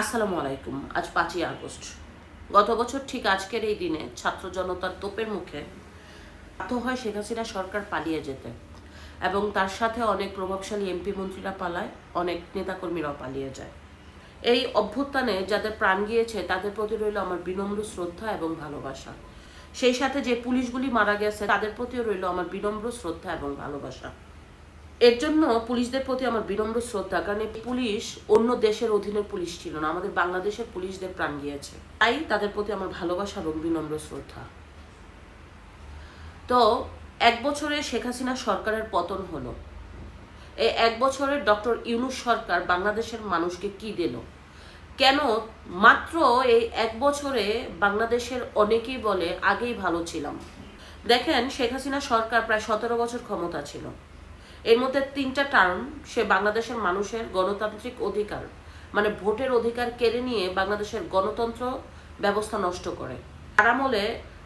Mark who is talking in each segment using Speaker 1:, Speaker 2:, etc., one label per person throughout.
Speaker 1: আসসালামু আলাইকুম, আজ পাঁচই আগস্ট। গত বছর ঠিক আজকের এই দিনে ছাত্র জনতার তোপের মুখে বাধ্য হয় শেখ হাসিনা সরকার পালিয়ে যেতে এবং তার সাথে অনেক প্রভাবশালী এমপি মন্ত্রীরা পালায়, অনেক নেতাকর্মীরাও পালিয়ে যায়। এই অভ্যুত্থানে যাদের প্রাণ গিয়েছে, তাদের প্রতি রইল আমার বিনম্র শ্রদ্ধা এবং ভালোবাসা। সেই সাথে যে পুলিশগুলি মারা গেছে, তাদের প্রতিও রইল আমার বিনম্র শ্রদ্ধা এবং ভালোবাসা। এর জন্য পুলিশদের প্রতি আমার বিনম্র শ্রদ্ধা, কারণ পুলিশ অন্য দেশের অধীনের পুলিশ ছিল না, আমাদের বাংলাদেশের পুলিশদের প্রাণ গিয়েছে। তাই তাদের প্রতি আমার ভালোবাসা এবং বিনম্র শ্রদ্ধা। তো এক বছরে শেখ হাসিনা সরকারের পতন হলো। এই এক বছরের ডক্টর ইউনুস সরকার বাংলাদেশের মানুষকে কি দিল? কেন মাত্র এই এক বছরে বাংলাদেশের অনেকেই বলে, আগেই ভালো ছিলাম। দেখেন, শেখ হাসিনা সরকার প্রায় সতেরো বছর ক্ষমতা ছিল। এর মধ্যে তিনটা টার্ম সে বাংলাদেশের মানুষের গণতান্ত্রিক অধিকার মানে ভোটের অধিকার কেড়ে নিয়ে বাংলাদেশের গণতন্ত্র ব্যবস্থা নষ্ট করে। তার আমলে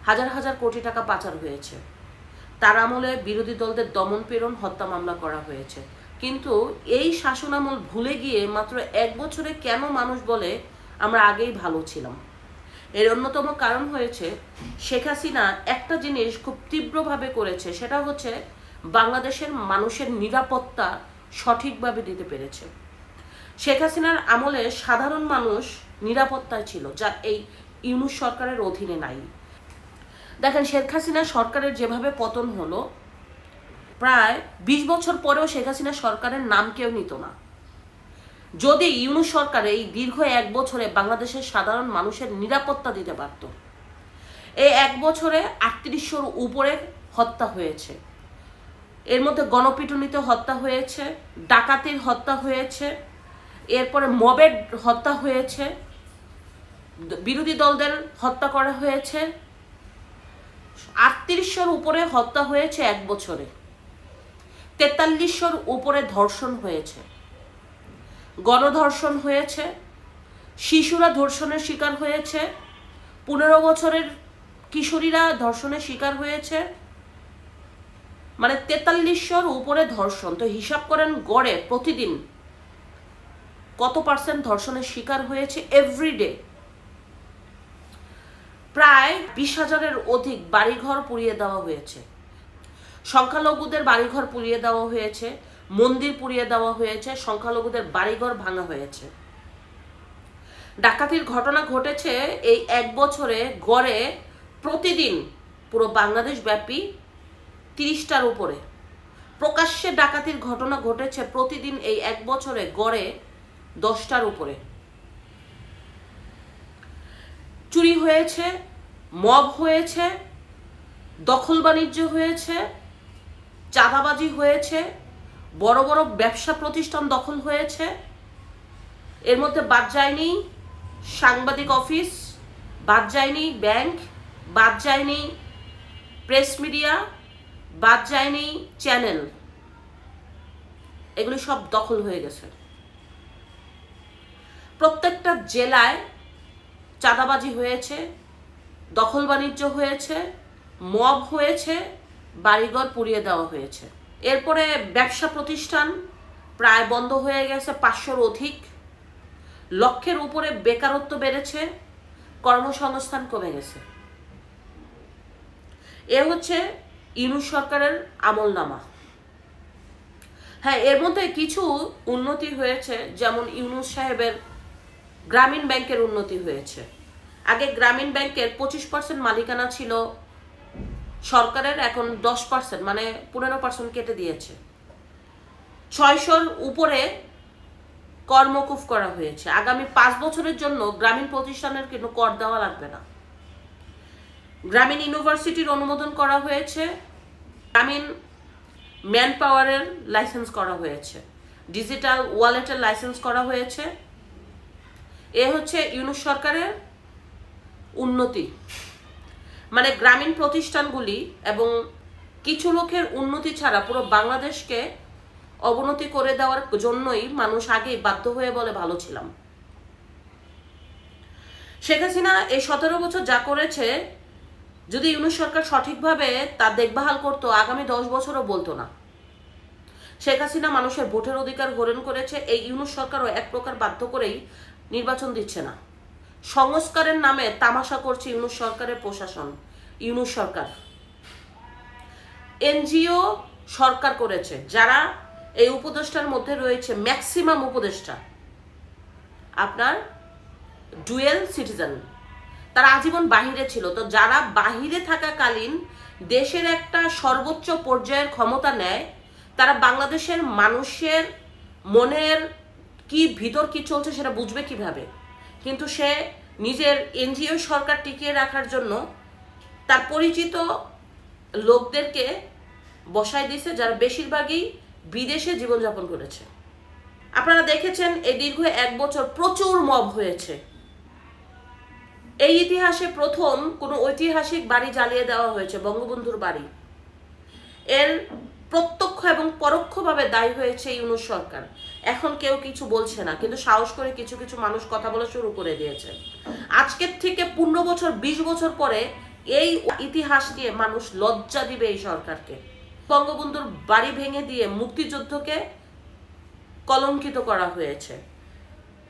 Speaker 1: হাজার হাজার কোটি টাকা পাচার হয়েছে। তার আমলে বিরোধী দলদের দমন পীড়ন, হত্যা মামলা করা হয়েছে। কিন্তু এই শাসনামল ভুলে গিয়ে মাত্র এক বছরে কেন মানুষ বলে, আমরা আগেই ভালো ছিলাম এর অন্যতম কারণ হয়েছে, শেখ হাসিনা একটা জিনিস খুব তীব্রভাবে করেছে, সেটা হচ্ছে বাংলাদেশের মানুষের নিরাপত্তা সঠিকভাবে দিতে পেরেছে। শেখ হাসিনার আমলে সাধারণ মানুষ নিরাপত্তায় ছিল, যা এই ইউনুস সরকারের অধীনে নাই। দেখেন, শেখ হাসিনা সরকারের যেভাবে পতন হলো, প্রায় বিশ বছর পরেও শেখ হাসিনা সরকারের নাম কেউ নিত না। যদি ইউনুস সরকার এই দীর্ঘ এক বছরে বাংলাদেশের সাধারণ মানুষের নিরাপত্তা দিতে পারত, এই এক বছরে আটত্রিশশোর উপরে হত্যা হয়েছে। এর মধ্যে গণপিটুনিতে হত্যা হয়েছে, ডাকাতির হত্যা হয়েছে, এরপরে মবের হত্যা হয়েছে, বিরোধী দলদের হত্যা করা হয়েছে। আটত্রিশশোর উপরে হত্যা হয়েছে এক বছরে। তেতাল্লিশশোর উপরে ধর্ষণ হয়েছে। গণধর্ষণ হয়েছে। শিশুরা ধর্ষণের শিকার হয়েছে। পনেরো বছরের কিশোরীরা ধর্ষণের শিকার হয়েছে। মানে তেতাল্লিশশোর উপরে ধর্ষণ। তো হিসাব করেন গড়ে প্রতিদিন কত পার্সেন্ট ধর্ষণের শিকার হয়েছে এভরিডে প্রায় বিশ হাজারের অধিক বাড়িঘর পুড়িয়ে দেওয়া হয়েছে। সংখ্যালঘুদের বাড়িঘর পুড়িয়ে দেওয়া হয়েছে, মন্দির পুড়িয়ে দেওয়া হয়েছে, সংখ্যালঘুদের বাড়িঘর ভাঙা হয়েছে। ডাকাতির ঘটনা ঘটেছে এই এক বছরে গড়ে প্রতিদিন পুরো বাংলাদেশ ব্যাপী তিরিশটার উপরে। প্রকাশ্যে ডাকাতির ঘটনা ঘটেছে প্রতিদিন এই এক বছরে গড়ে দশটার উপরে। চুরি হয়েছে, মব হয়েছে, দখল বাণিজ্য হয়েছে, চাঁদাবাজি হয়েছে, বড় বড় ব্যবসা প্রতিষ্ঠান দখল হয়েছে। এর মধ্যে বাদ যায়নি সাংবাদিক অফিস, বাদ যায়নি ব্যাংক, বাদ যায়নি প্রেস মিডিয়া বাদ যায়নি চ্যানেল এগুলি সব দখল হয়ে গেছে। প্রত্যেকটা জেলায় চাঁদাবাজি হয়েছে, দখল বাণিজ্য হয়েছে, মব হয়েছে, বাড়িঘর পুড়িয়ে দেওয়া হয়েছে। এরপরে ব্যবসা প্রতিষ্ঠান প্রায় বন্ধ হয়ে গেছে পাঁচশোর অধিক। লক্ষের উপরে বেকারত্ব বেড়েছে, কর্মসংস্থান কমে গেছে। এ হচ্ছে ইউনুস সরকারের আমলনামা। হ্যাঁ এর মধ্যে কিছু উন্নতি হয়েছে, যেমন ইউনুস সাহেবের গ্রামীণ ব্যাংকের উন্নতি হয়েছে। আগে গ্রামীণ ব্যাংকের পঁচিশ পার্সেন্ট মালিকানা ছিল সরকারের, এখন দশ পার্সেন্ট মানে পনেরো পার্সেন্ট কেটে দিয়েছে। ছয়শোর উপরে কর্মকুফ করা হয়েছে। আগামী পাঁচ বছরের জন্য গ্রামীণ প্রতিষ্ঠানের কিন্তু কর দেওয়া লাগবে না। গ্রামীণ ইউনিভার্সিটির অনুমোদন করা হয়েছে। গ্রামীণ ম্যান পাওয়ারের লাইসেন্স করা হয়েছে। ডিজিটাল ওয়ালেটের লাইসেন্স করা হয়েছে। এ হচ্ছে ইউনুস সরকারের উন্নতি। মানে গ্রামীণ প্রতিষ্ঠানগুলি এবং কিছু লোকের উন্নতি ছাড়া পুরো বাংলাদেশকে অবনতি করে দেওয়ার জন্যই মানুষ আগেই বাধ্য হয়ে বলে, ভালো ছিলাম। শেখ হাসিনা এই সতেরো বছর যা করেছে যদি ইউনুস সরকার সঠিকভাবে তা দেখভাল করতো, আগামী দশ বছরও বলতো না। শেখ হাসিনা মানুষের ভোটের অধিকার হরণ করেছে, এই ইউনুস সরকারও এক প্রকার বাধ্য করেই নির্বাচন দিচ্ছে না। সংস্কারের নামে তামাশা করছে ইউনুস সরকারের প্রশাসন, ইউনুস সরকার। এনজিও সরকার করেছে, যারা এই উপদেষ্টার মধ্যে রয়েছে, ম্যাক্সিমাম উপদেষ্টা। আপনার ডুয়েল সিটিজেন। তারা আজীবন বাহিরে ছিল। তো যারা বাহিরে থাকাকালীন দেশের একটা সর্বোচ্চ পর্যায়ের ক্ষমতা নেয়, তারা বাংলাদেশের মানুষের মনের কি ভিতর কি চলছে সেটা বুঝবে কীভাবে? কিন্তু সে নিজের এনজিও সরকার টিকিয়ে রাখার জন্য তার পরিচিত লোকদেরকে বসায় দিছে যারা বেশিরভাগই বিদেশে জীবনযাপন করেছে। আপনারা দেখেছেন, এই দীর্ঘ এক বছর প্রচুর মব হয়েছে। এই ইতিহাসে প্রথম কোনো ঐতিহাসিক বাড়ি জ্বালিয়ে দেওয়া হয়েছে, বঙ্গবন্ধুর বাড়ি। এর প্রত্যক্ষ এবং পরোক্ষভাবে দায়ী হয়েছে ইউনুস সরকার। এখন কেউ কিছু বলছে না, কিন্তু সাহস করে কিছু কিছু মানুষ কথা বলা শুরু করে দিয়েছে। আজকের থেকে পনেরো বছর, বিশ বছর পরে এই ইতিহাস নিয়ে মানুষ লজ্জা দিবে এই সরকারকে। বঙ্গবন্ধুর বাড়ি ভেঙে দিয়ে মুক্তিযুদ্ধকে কলঙ্কিত করা হয়েছে।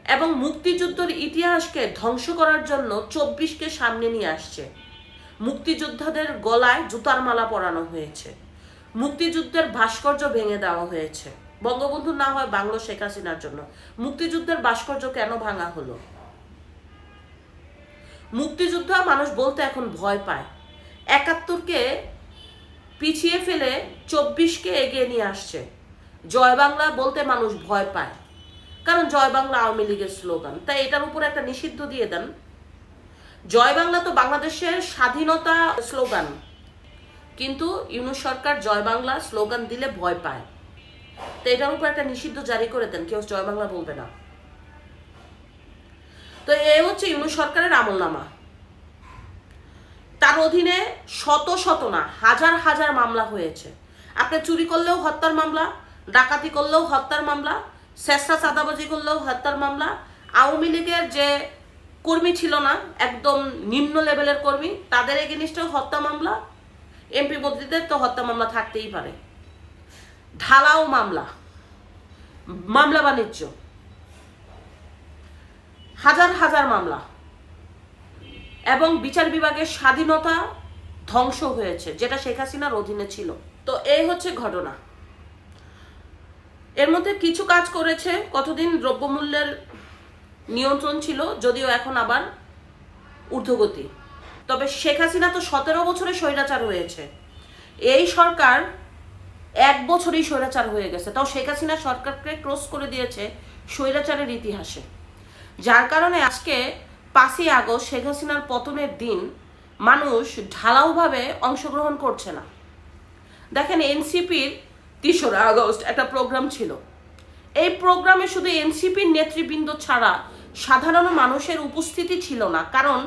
Speaker 1: এবং মুক্তিযুদ্ধের ইতিহাসকে ধ্বংস করার জন্য চব্বিশকে সামনে নিয়ে আসছে। মুক্তিযোদ্ধাদের গলায় জুতার মালা পরানো হয়েছে। মুক্তিযুদ্ধের ভাস্কর্য ভেঙে দেওয়া হয়েছে। বঙ্গবন্ধু না হয় বাংলো শেখ হাসিনার জন্য। মুক্তিযুদ্ধের ভাস্কর্য কেন ভাঙা হলো? মুক্তিযুদ্ধ মানুষ বলতে এখন ভয় পায়। একাত্তরকে পিছিয়ে ফেলে চব্বিশকে এগিয়ে নিয়ে আসছে। জয় বাংলা বলতে মানুষ ভয় পায়। কারণ জয় বাংলা আওয়ামী লীগের স্লোগান। তাই এটার উপর একটা নিষিদ্ধ দিয়ে দেন। জয় বাংলা তো বাংলাদেশের স্বাধীনতা স্লোগান। কিন্তু ইউনুস সরকার জয় বাংলা স্লোগান দিলে ভয় পায়। তো এটার উপর একটা নিষিদ্ধ জারি করে দেন, কেউ জয় বাংলা বলবে না। তো এ হচ্ছে ইউনুস সরকারের আমলনামা। তার অধীনে শত শত না, হাজার হাজার মামলা হয়েছে। আপনি চুরি করলেও হত্যার মামলা, ডাকাতি করলেও হত্যার মামলা চেষ্টা চাঁদাবাজি করলেও হত্যার মামলা। আওয়ামী লীগের যে কর্মী ছিল না, একদম নিম্ন লেভেলের কর্মী, তাদের এগেনিস্টেও হত্যা মামলা। এমপি মন্ত্রীদের তো হত্যা মামলা থাকতেই পারে। ঢালাও মামলা। মামলা বাণিজ্য। হাজার হাজার মামলা। এবং বিচার বিভাগের স্বাধীনতা ধ্বংস হয়েছে, যেটা শেখ হাসিনার অধীনে ছিল। তো এই হচ্ছে ঘটনা। এর মধ্যে কিছু কাজ করেছে, কতদিন দ্রব্যমূল্যের নিয়ন্ত্রণ ছিল, যদিও এখন আবার ঊর্ধ্বগতি। তবে শেখ হাসিনা তো সতেরো বছরে স্বৈরাচার হয়েছে। এই সরকার এক বছরেই স্বৈরাচার হয়ে গেছে। তাও শেখ হাসিনা সরকারকে ক্রস করে দিয়েছে স্বৈরাচারের ইতিহাসে। যার কারণে আজকে পাঁচই আগস্ট শেখ হাসিনার পতনের দিন মানুষ ঢালাওভাবে অংশগ্রহণ করছে না। দেখেন, এনসিপির তেসরা আগস্ট একটা প্রোগ্রাম ছিল। এই প্রোগ্রামে শুধু এনসিপির নেতৃবৃন্দ ছাড়া সাধারণ মানুষের উপস্থিতি ছিল না, কারণ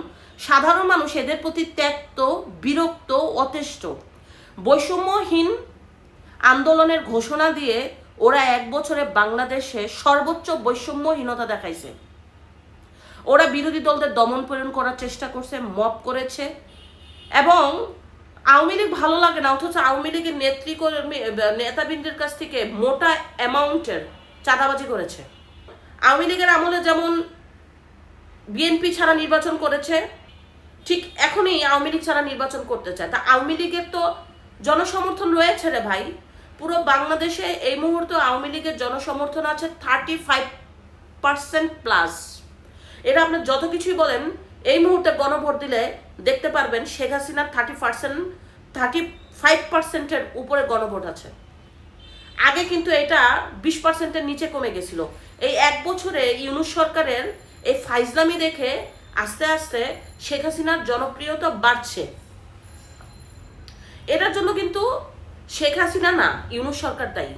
Speaker 1: সাধারণ মানুষ এদের প্রতি ত্যক্ত, বিরক্ত, অতেষ্ট। বৈষম্যহীন আন্দোলনের ঘোষণা দিয়ে ওরা এক বছরে বাংলাদেশে সর্বোচ্চ বৈষম্যহীনতা দেখাইছে। ওরা বিরোধী দলদের দমন পীড়ন করার চেষ্টা করছে মপ করেছে এবং আওয়ামী লীগ ভালো লাগে না, অথচ আওয়ামী লীগের নেতৃকর্মী নেতাবৃন্দের কাছ থেকে মোটা অ্যামাউন্টের চাঁদাবাজি করেছে। আওয়ামী লীগের আমলে যেমন বিএনপি ছাড়া নির্বাচন করেছে, ঠিক এখনই আওয়ামী লীগ ছাড়া নির্বাচন করতে চায়। তা আওয়ামী লীগের তো জনসমর্থন রয়েছে রে ভাই। পুরো বাংলাদেশে এই মুহূর্তে আওয়ামী লীগের জনসমর্থন আছে থার্টি ফাইভ পার্সেন্ট প্লাস এটা আপনার যত কিছুই বলেন, এই মুহূর্তে গণভোট দিলে দেখতে পারবেন শেখ হাসিনার থার্টি পার্সেন্ট থার্টি ফাইভ পার্সেন্টের উপরে গণভোট আছে। আগে কিন্তু এটা বিশ পার্সেন্টের নিচে কমে গেছিল। এই এক বছরে ইউনুস সরকারের এই ফাইজলামি দেখে আস্তে আস্তে শেখ হাসিনার জনপ্রিয়তা বাড়ছে। এটার জন্য কিন্তু শেখ হাসিনা না, ইউনুস সরকার দায়ী।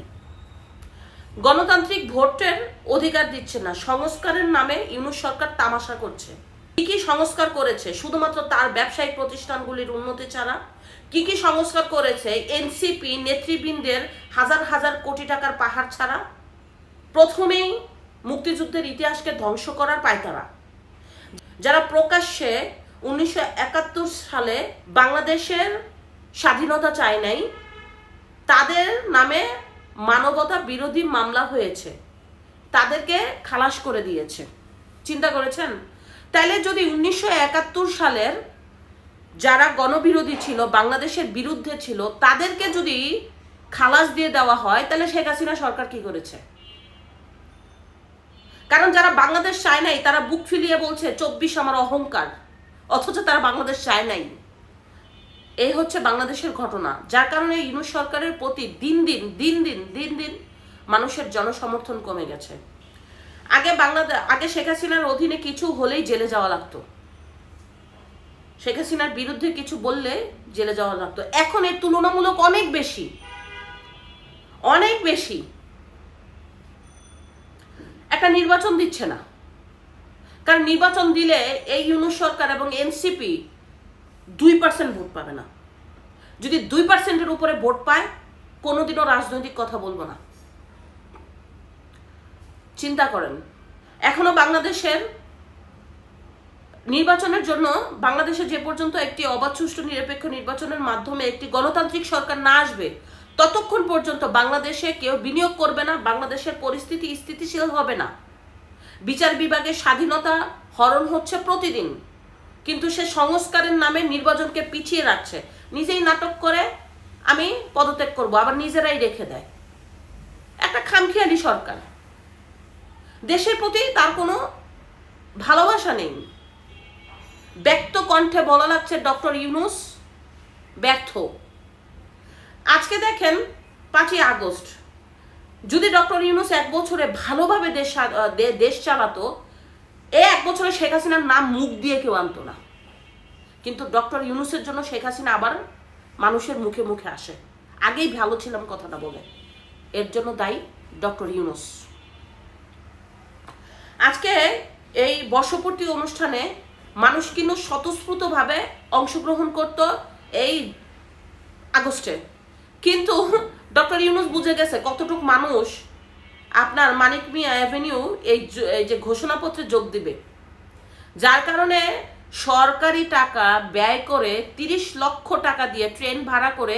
Speaker 1: গণতান্ত্রিক ভোটের অধিকার দিচ্ছে না। সংস্কারের নামে ইউনুস সরকার তামাশা করছে। কি কি সংস্কার করেছে শুধুমাত্র তার ব্যবসায়িক প্রতিষ্ঠানগুলির উন্নতি ছাড়া? কি কি সংস্কার করেছে এনসিপি নেতৃবৃন্দের হাজার হাজার কোটি টাকার পাহাড় ছাড়া? প্রথমেই মুক্তিযুদ্ধের ইতিহাসকে ধ্বংস করার পায়তারা। যারা প্রকাশ্যে উনিশশো একাত্তর সালে বাংলাদেশের স্বাধীনতা চায় নাই, তাদের নামে মানবতা বিরোধী মামলা হয়েছে। তাদেরকে খালাস করে দিয়েছে। চিন্তা করেছেন? তাইলে যদি উনিশশো একাত্তর সালের যারা গণবিরোধী ছিল, বাংলাদেশের বিরুদ্ধে ছিল, তাদেরকে যদি খালাস দিয়ে দেওয়া হয়, তাহলে শেখ হাসিনা সরকার কি করেছে? কারণ যারা বাংলাদেশ চায় নাই, তারা বুক ফিলিয়ে বলছে, চব্বিশ আমার অহংকার। অথচ তারা বাংলাদেশ চায় নাই। এই হচ্ছে বাংলাদেশের ঘটনা। যার কারণে ইউনুস সরকারের প্রতি দিন দিন দিন দিন দিন দিন মানুষের জনসমর্থন কমে গেছে। আগে বাংলাদেশ আগে শেখ হাসিনার অধীনে কিছু হলেই জেলে যাওয়া লাগতো। শেখ হাসিনার বিরুদ্ধে কিছু বললে জেলে যাওয়া লাগতো। এখন এর তুলনামূলক অনেক বেশি। অনেক বেশি। একটা নির্বাচন দিচ্ছে না। কারণ নির্বাচন দিলে এই ইউনুস সরকার এবং এনসিপি দুই পার্সেন্ট ভোট পাবে না। যদি দুই পার্সেন্টের উপরে ভোট পায়, কোনোদিনও রাজনৈতিক কথা বলব না। চিন্তা করেন। এখনও বাংলাদেশের নির্বাচনের জন্য বাংলাদেশে যে পর্যন্ত একটি অবাধ নিরপেক্ষ নির্বাচনের মাধ্যমে একটি গণতান্ত্রিক সরকার না আসবে, ততক্ষণ পর্যন্ত বাংলাদেশে কেউ বিনিয়োগ করবে না, বাংলাদেশের পরিস্থিতি স্থিতিশীল হবে না। বিচার বিভাগের স্বাধীনতা হরণ হচ্ছে প্রতিদিন, কিন্তু সে সংস্কারের নামে নির্বাচনকে পিছিয়ে রাখছে। নিজেই নাটক করে আমি পদত্যাগ করব, আবার নিজেরাই রেখে দেয়। একটা খামখেয়ালি সরকার। দেশের প্রতি তার কোনো ভালোবাসা নেই। ব্যক্ত কণ্ঠে বলা লাগছে, ডক্টর ইউনুস ব্যর্থ। আজকে দেখেন পাঁচই আগস্ট। যদি ডক্টর ইউনুস এক বছরে ভালোভাবে দেশ দেশ চালাতো, এ এক বছরে শেখ হাসিনার নাম মুখ দিয়ে কেউ আনতো না। কিন্তু ডক্টর ইউনুসের জন্য শেখ হাসিনা আবার মানুষের মুখে মুখে আসে। আগেই ভালো ছিলাম কথাটা বলে। এর জন্য দায়ী ডক্টর ইউনুস। আজকে এই বর্ষপূর্তি অনুষ্ঠানে মানুষ কিন্তু স্বতঃস্ফূর্তভাবে অংশগ্রহণ করত এই আগস্টে। কিন্তু ডক্টর ইউনুস বুঝে গেছে কতটুকু মানুষ আপনার মানিক মিয়া অ্যাভিনিউ এই যে ঘোষণাপত্রে যোগ দিবে। যার কারণে সরকারি টাকা ব্যয় করে তিরিশ লক্ষ টাকা দিয়ে ট্রেন ভাড়া করে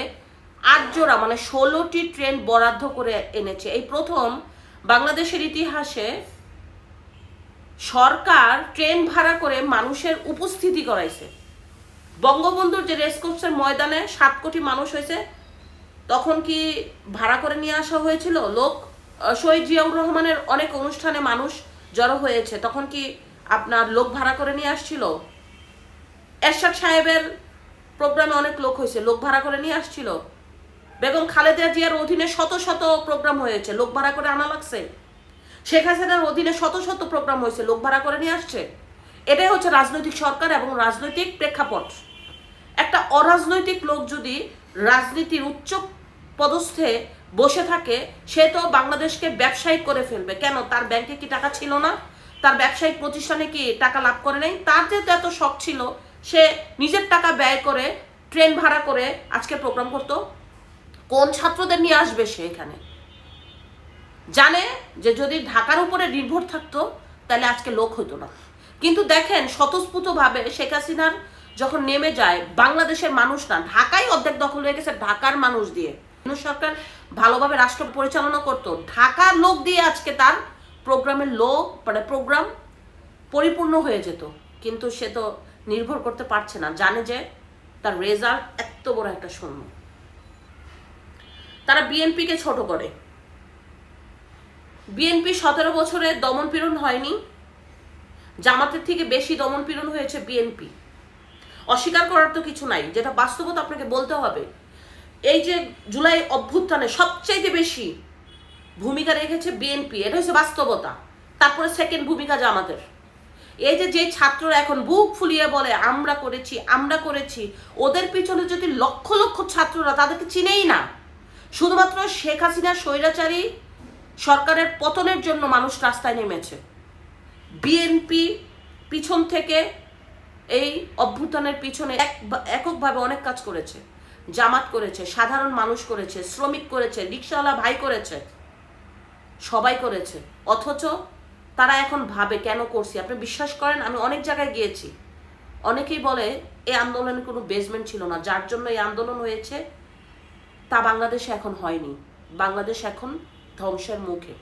Speaker 1: আট জোড়া মানে ষোলোটি ট্রেন বরাদ্দ করে এনেছে। এই প্রথম বাংলাদেশের ইতিহাসে সরকার ট্রেন ভাড়া করে মানুষের উপস্থিতি করাইছে। বঙ্গবন্ধুর যে রেসকোর্সের ময়দানে সাত কোটি মানুষ হয়েছে, তখন কি ভাড়া করে নিয়ে আসা হয়েছিল? লোক শহীদ জিয়াউর রহমানের অনেক অনুষ্ঠানে মানুষ জড়ো হয়েছে, তখন কি আপনার লোক ভাড়া করে নিয়ে আসছিল? এরশাদ সাহেবের প্রোগ্রামে অনেক লোক হয়েছে, লোক ভাড়া করে নিয়ে আসছিল? বেগম খালেদা জিয়ার অধীনে শত শত প্রোগ্রাম হয়েছে, লোক ভাড়া করে আনা লাগছে? শেখ হাসিনার অধীনে শত শত প্রোগ্রাম হয়েছে, লোক ভাড়া করে নিয়ে আসছে। এটাই হচ্ছে রাজনৈতিক সরকার এবং রাজনৈতিক প্রেক্ষাপট। একটা অরাজনৈতিক লোক যদি রাজনীতির উচ্চ পদস্থে বসে থাকে, সে তো বাংলাদেশকে ব্যবসায়িক করে ফেলবে। কেন? তার ব্যাংকে কি টাকা ছিল না? তার ব্যবসায়িক প্রতিষ্ঠানে কি টাকা লাভ করে নাই? তার যেহেতু এত শখ ছিল, সে নিজের টাকা ব্যয় করে, ট্রেন ভাড়া করে আজকে প্রোগ্রাম করতো। কোন ছাত্রদের নিয়ে আসবে সে এখানে? জানে যে যদি ঢাকার উপরে নির্ভর থাকতো, তাহলে আজকে লোক হতো না। কিন্তু দেখেন, স্বতঃস্ফূর্তভাবে শেখ হাসিনার যখন নেমে যায়, বাংলাদেশের মানুষ না, ঢাকাই অর্ধেক দখল হয়ে গেছে ঢাকার মানুষ দিয়ে। সরকার ভালোভাবে রাষ্ট্র পরিচালনা করতো। ঢাকার লোক দিয়ে আজকে তার প্রোগ্রামের লোক মানে প্রোগ্রাম পরিপূর্ণ হয়ে যেত। কিন্তু সে তো নির্ভর করতে পারছে না। জানে যে তার রেজাল্ট এত বড় একটা শূন্য। তারা বিএনপিকে ছোট করে। বিএনপি সতেরো বছরে দমন পীড়ন হয়নি, জামাতের থেকে বেশি দমন পীড়ন হয়েছে বিএনপি। অস্বীকার করার তো কিছু নাই, যেটা বাস্তবতা আপনাকে বলতে হবে। এই যে জুলাই অভ্যুত্থানে সবচাইতে বেশি ভূমিকা রেখেছে বিএনপি, এটা হচ্ছে বাস্তবতা। তারপরে সেকেন্ড ভূমিকা জামাতের। এই যে যে ছাত্ররা এখন বুক ফুলিয়ে বলে, আমরা করেছি আমরা করেছি। ওদের পিছনে যদি লক্ষ লক্ষ ছাত্ররা, তাদেরকে চিনেই না। শুধুমাত্র শেখ হাসিনা স্বৈরাচারী সরকারের পতনের জন্য মানুষ রাস্তায় নেমেছে। বিএনপি পিছন থেকে এই অভ্যুত্থানের পিছনে এক এককভাবে অনেক কাজ করেছে। জামাত করেছে, সাধারণ মানুষ করেছে, শ্রমিক করেছে রিক্সাওয়ালা ভাই করেছে, সবাই করেছে। অথচ তারা এখন ভাবে, কেন করছি? আপনি বিশ্বাস করেন, আমি অনেক জায়গায় গিয়েছি। অনেকেই বলে এই আন্দোলনের কোনো বেসমেন্ট ছিল না, যার জন্য এই আন্দোলন হয়েছে, তা বাংলাদেশে এখন হয়নি। বাংলাদেশ এখন ধ্বংসের মুখে।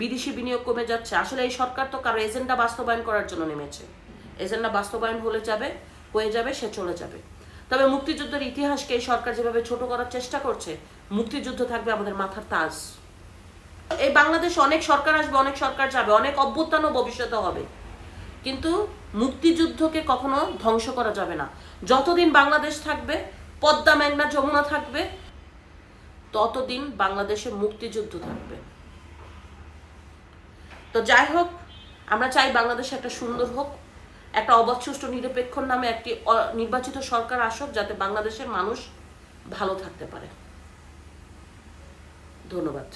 Speaker 1: বিদেশি বিনিয়োগ কমে যাচ্ছে। আসলে এই সরকার তো কারও এজেন্ডা বাস্তবায়ন করার জন্য নেমেছে। এজেন্ডা বাস্তবায়ন হলে যাবে, হয়ে যাবে, সে চলে যাবে। তবে মুক্তিযুদ্ধের ইতিহাসকে এই সরকার যেভাবে ছোট করার চেষ্টা করছে, মুক্তিযুদ্ধ থাকবে আমাদের মাথার তাজ। এই বাংলাদেশ অনেক সরকার আসবে, অনেক সরকার যাবে, অনেক অভ্যুত্থানও ভবিষ্যতে হবে। কিন্তু মুক্তিযুদ্ধকে কখনো ধ্বংস করা যাবে না। যতদিন বাংলাদেশ থাকবে, পদ্মা মেঘনা যমুনা থাকবে ততদিন বাংলাদেশে মুক্তিযুদ্ধ থাকবে। তো যাই হোক, আমরা চাই বাংলাদেশে একটা সুন্দর হোক, একটা অবাধ, সুষ্ঠু, নিরপেক্ষ নামে একটি নির্বাচিত সরকার আসুক যাতে বাংলাদেশের মানুষ ভালো থাকতে পারে। ধন্যবাদ।